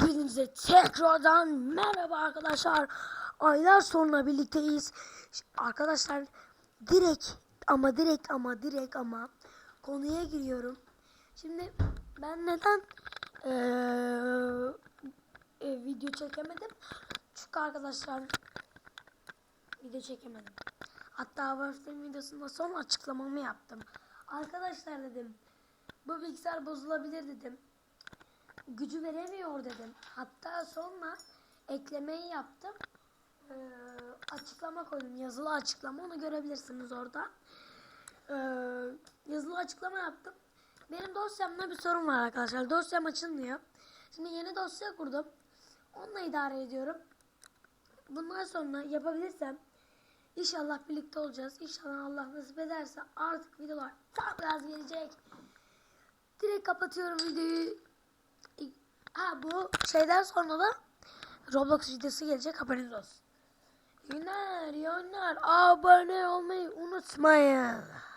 Hepinize tekrardan merhaba arkadaşlar. Aylar sonra birlikteyiz. Arkadaşlar direkt ama direkt ama direkt ama konuya giriyorum. Şimdi ben neden eee, e, video çekemedim? Çünkü arkadaşlar video çekemedim. Hatta Warframe videosunda son açıklamamı yaptım. Arkadaşlar dedim bu bilgisayar bozulabilir dedim gücü veremiyor dedim. Hatta sonra eklemeyi yaptım. Ee, açıklama koydum. Yazılı açıklama. Onu görebilirsiniz orada. Ee, yazılı açıklama yaptım. Benim dosyamda bir sorun var arkadaşlar. Dosyam açılmıyor. Şimdi yeni dosya kurdum. Onunla idare ediyorum. Bundan sonra yapabilirsem inşallah birlikte olacağız. İnşallah Allah nasip ederse artık videolar çok az gelecek. Direkt kapatıyorum videoyu. Bu şeyden sonra da Roblox videosu gelecek haberiniz olsun. Günler, oyunlar. Abone olmayı unutmayın.